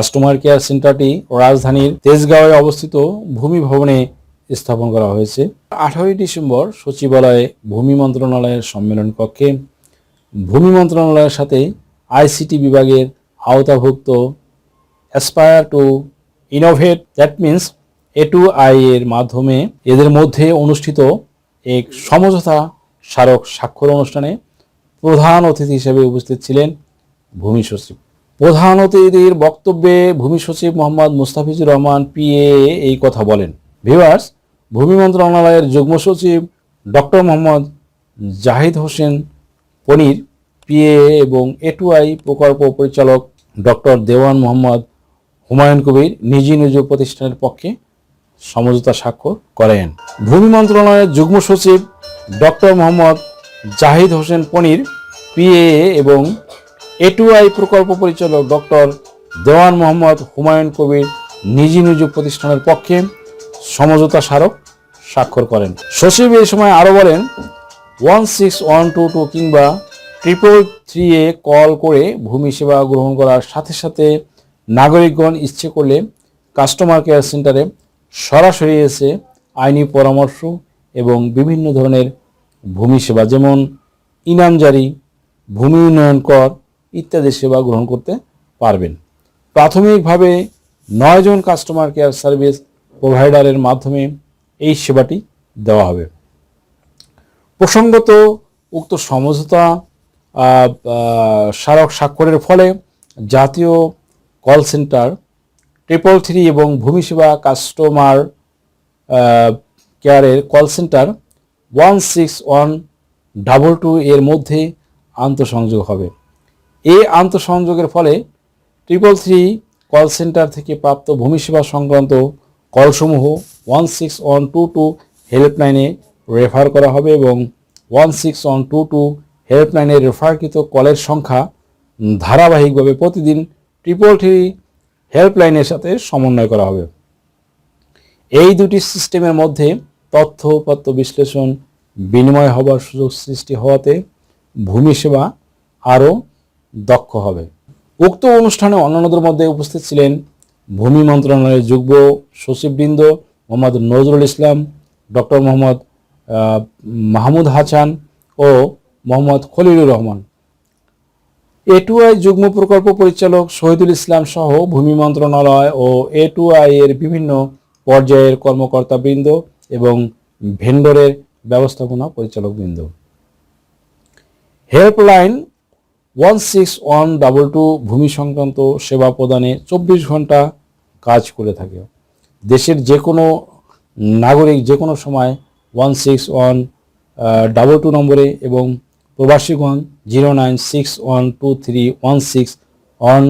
Customer care সেন্টারটি রাজধানীর তেজগাঁওয়ে অবস্থিত ভূমি ভবনে স্থাপন করা হয়েছে। আঠারোই ডিসেম্বর সচিবালয়ে ভূমি মন্ত্রণালয়ের সম্মেলন কক্ষে ভূমি মন্ত্রণালয়ের সাথে আইসিটি বিভাগের আওতাভুক্ত aspire to innovate that means A to I এর মাধ্যমে এদের মধ্যে অনুষ্ঠিত এক সমঝোতা স্মারক স্বাক্ষর অনুষ্ঠানে প্রধান অতিথি হিসেবে উপস্থিত ছিলেন ভূমি সচিব। প্রধান অতিথির বক্তব্যে ভূমি সচিব মোহাম্মদ মুস্তাফিজুর রহমান পিএ এই কথা বলেন। ভিভার্স ভূমি মন্ত্রণালয়ের যুগ্ম সচিব ডক্টর মোহাম্মদ জাহিদ হোসেন পনির পিএ এবং এটুআই প্রকল্প পরিচালক ডক্টর দেওয়ান মোহাম্মদ হুমায়ুন কবির নিজ নিজ প্রতিষ্ঠানের পক্ষে সমঝোতা স্বাক্ষর করেন। ভূমি মন্ত্রণালয়ের যুগ্ম সচিব ডক্টর মোহাম্মদ জাহিদ হোসেন পনির পিএ এবং এটুআই প্রকল্প পরিচালক ডক্টর দেওয়ান মোহাম্মদ হুমায়ুন কবির নিজ নিজ প্রতিষ্ঠানের পক্ষে সমঝোতা স্মারক স্বাক্ষর করেন। সচিব এই সময় আরও বলেন one six one two two কিংবা ট্রিপল থ্রি এ কল করে ভূমি সেবা গ্রহণ করার সাথে সাথে নাগরিকগণ ইচ্ছে করলে কাস্টমার কেয়ার সেন্টারে সরাসরি এসে আইনি পরামর্শ এবং বিভিন্ন ধরনের ভূমি সেবা, যেমন ইনামজারি ভূমি উন্নয়ন কর ইত্যাদি সেবা গ্রহণ করতে পারবেন। প্রাথমিকভাবে নয়জন কাস্টমার কেয়ার সার্ভিস প্রোভাইডারের মাধ্যমে এই সেবাটি দেওয়া হবে। প্রসঙ্গত উক্ত সমঝোতা স্মারক স্বাক্ষরের ফলে জাতীয় কল সেন্টার ট্রিপল থ্রি এবং ভূমি সেবা কাস্টমার কেয়ারের call centre one six one double two এর মধ্যে আন্তঃসংযোগ হবে। এই আন্তঃসংযোগের ফলে ট্রিপল থ্রি কল সেন্টার থেকে প্রাপ্ত ভূমি সেবা সংক্রান্ত কলসমূহ one six one two two হেল্পলাইনে refer করা হবে এবং one six one two two হেল্পলাইনে রেফারকৃত কলের সংখ্যা ধারাবাহিকভাবে প্রতিদিন ট্রিপল থ্রি হেল্পলাইনের সাথে সমন্বয় করা হবে। এই দুটি সিস্টেমের মধ্যে তথ্য, উপাত্ত, বিশ্লেষণ, বিনিময় হবার সুযোগ সৃষ্টি হওয়াতে ভূমি সেবা আরও দক্ষ হবে। উক্ত অনুষ্ঠানে অন্যান্যদের মধ্যে উপস্থিত ছিলেন ভূমি মন্ত্রণালয়ের যুগ্ম সচিববৃন্দ Mohammad Nazrul Islam, doctor Mohammad Mahmud Hasan O Mohammad Khalilur Rahman. A to I যুগ্ম প্রকল্প পরিচালক শহীদুল ইসলাম সহ ভূমি মন্ত্রণালয় ও এ টু আই এর বিভিন্ন পর্যায়ের কর্মকর্তাবৃন্দ এবং ভেন্ডরের ব্যবস্থাপনা পরিচালকবৃন্দ। Helpline one six one double two ভূমি সংক্রান্ত সেবা প্রদানে চব্বিশ ঘণ্টা কাজ করে থাকে। দেশের যে কোনো নাগরিক যে কোনো সময় one six one double two নম্বরে এবং প্রবাসীগণ zero nine six one two three one six one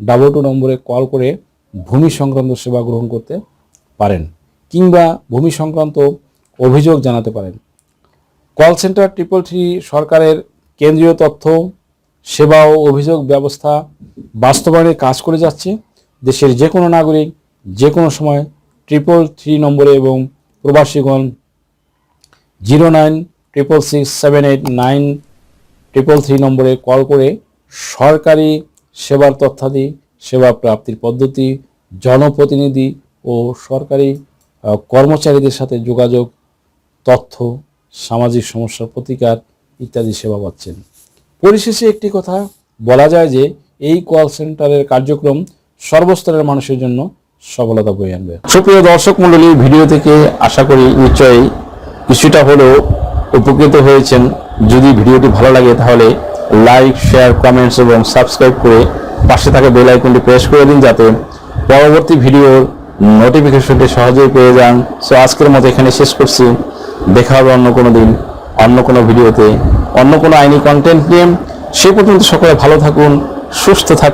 double two নম্বরে কল করে ভূমি সংক্রান্ত সেবা গ্রহণ করতে পারেন কিংবা ভূমি সংক্রান্ত অভিযোগ জানাতে পারেন। কল সেন্টার ট্রিপল থ্রি সরকারের কেন্দ্রীয় তথ্য সেবা ও অভিযোগ ব্যবস্থা বাস্তবায়নে কাজ করে যাচ্ছে। দেশের যে কোনো নাগরিক যে কোনো সময় ট্রিপল থ্রি নম্বরে এবং প্রবাসীগণ zero nine triple six seven eight nine triple three নম্বরে কল করে সরকারি সেবার তথ্যাদি, সেবা প্রাপ্তির পদ্ধতি, জনপ্রতিনিধি ও সরকারি কর্মচারীদের সাথে যোগাযোগ, তথ্য, সামাজিক সমস্যার প্রতিকার ইত্যাদি সেবা পাচ্ছেন। পরিশেষে একটি কথা বলা যায় যে এই কল সেন্টারের কার্যক্রম সর্বস্তরের মানুষের জন্য সফলতা বয়ে আনবে। সুপ্রিয় দর্শক মণ্ডলী ভিডিও থেকে আশা করি নিশ্চয়ই কিছুটা হলেও উপকৃত হয়েছেন। যদি ভিডিওটি ভালো লাগে, তাহলে লাইক শেয়ার কমেন্টস এবং সাবস্ক্রাইব করে পাশে থাকা বেল আইকনটি প্রেস করে দিন যাতে পরবর্তী ভিডিওর নোটিফিকেশনটি সহজেই পেয়ে যান। সো আজকের মতো এখানে শেষ করছি। দেখা হবে অন্য কোনো দিন। অন্য কোনো ভিডিওতে, অন্য কোনো আইনি কন্টেন্ট নিয়ে। সে পর্যন্ত সকলে ভালো থাকুন, সুস্থ থাকুন।